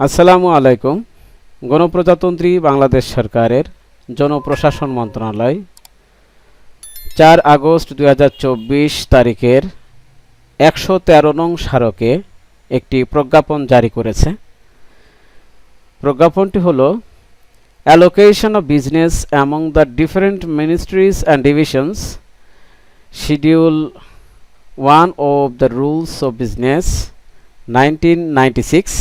আসসালামু আলাইকুম। গণপ্রজাতন্ত্রী বাংলাদেশ সরকারের জনপ্রশাসন মন্ত্রণালয়, চার আগস্ট দু হাজার চব্বিশ তারিখের একশো তেরো নং স্মারকে একটি প্রজ্ঞাপন জারি করেছে। প্রজ্ঞাপনটি হল allocation of business among the different ministries and divisions schedule one of the rules of business nineteen ninety six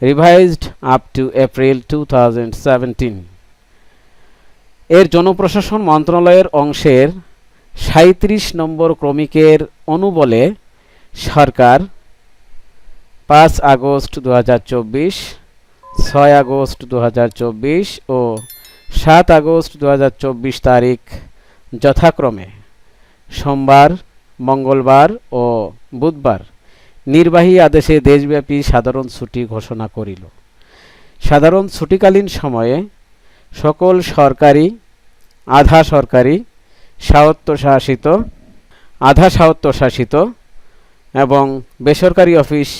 revised up to April 2017 এর জনপ্রশাসন মন্ত্রণালয়ের অংশের সাঁত্রিশ নম্বর ক্রমিকের অনুবলে সরকার পাঁচ আগস্ট দু হাজার চব্বিশ, ছয় আগস্ট দু হাজার চব্বিশ ও সাত আগস্ট দু হাজার চব্বিশ তারিখ যথাক্রমে সোমবার, মঙ্গলবার ও বুধবার নির্বাহী আদেশে দেশব্যাপী সাধারণ ছুটি ঘোষণা করিল। সাধারণ ছুটিকালীন সময়ে সকল সরকারি, আধা সরকারি, স্বায়ত্তশাসিত, আধা স্বায়ত্তশাসিত এবং বেসরকারি অফিস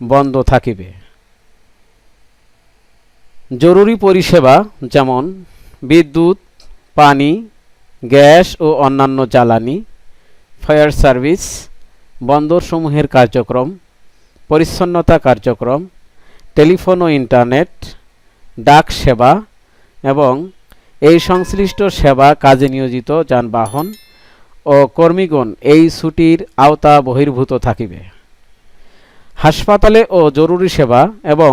বন্ধ থাকিবে। জরুরি পরিষেবা যেমন বিদ্যুৎ, পানি, গ্যাস ও অন্যান্য জ্বালানি, ফায়ার সার্ভিস বন্দরসমূহের কার্যক্রম, পরিচ্ছন্নতা কার্যক্রম, টেলিফোন ও ইন্টারনেট, ডাক সেবা এবং এই সংশ্লিষ্ট সেবা কাজে নিয়োজিত যানবাহন ও কর্মীগণ এই ছুটির আওতা বহির্ভূত থাকিবে। হাসপাতালে ও জরুরি সেবা এবং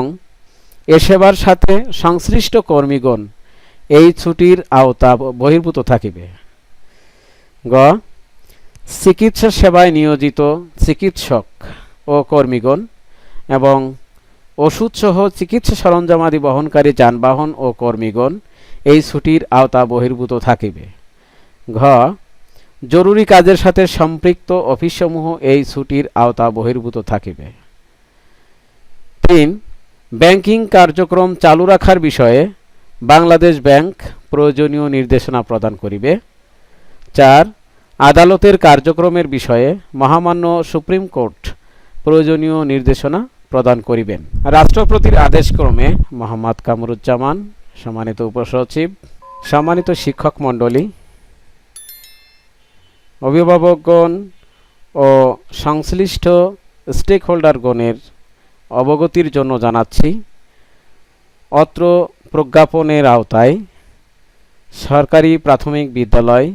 এ সেবার সাথে সংশ্লিষ্ট কর্মীগণ এই ছুটির আওতা বহির্ভূত থাকিবে। গ চিকিৎসা সেবায় নিয়োজিত চিকিৎসক ও কর্মীগণ এবং ওষুধসহ চিকিৎসা সরঞ্জামাদি বহনকারী যানবাহন ও কর্মীগণ এই ছুটির আওতা বহির্ভূত থাকিবে। ঘ, জরুরি কাজের সাথে সম্পৃক্ত অফিসসমূহ এই ছুটির আওতা বহির্ভূত থাকিবে। তিন, ব্যাংকিং কার্যক্রম চালু রাখার বিষয়ে বাংলাদেশ ব্যাংক প্রয়োজনীয় নির্দেশনা প্রদান করিবে। চার আদালতের কার্যক্রমের বিষয়ে মহামান্য সুপ্রিম কোর্ট প্রয়োজনীয় নির্দেশনা প্রদান করিবেন। রাষ্ট্রপতির আদেশক্রমে মোহাম্মদ কামরুজ্জামান, সম্মানিত উপসচিব, সম্মানিত শিক্ষক মণ্ডলী, অভিভাবকগণ ও সংশ্লিষ্ট স্টেক হোল্ডারগণের অবগতির জন্য জানাচ্ছি, অত্র প্রজ্ঞাপনের আওতায় সরকারি প্রাথমিক বিদ্যালয়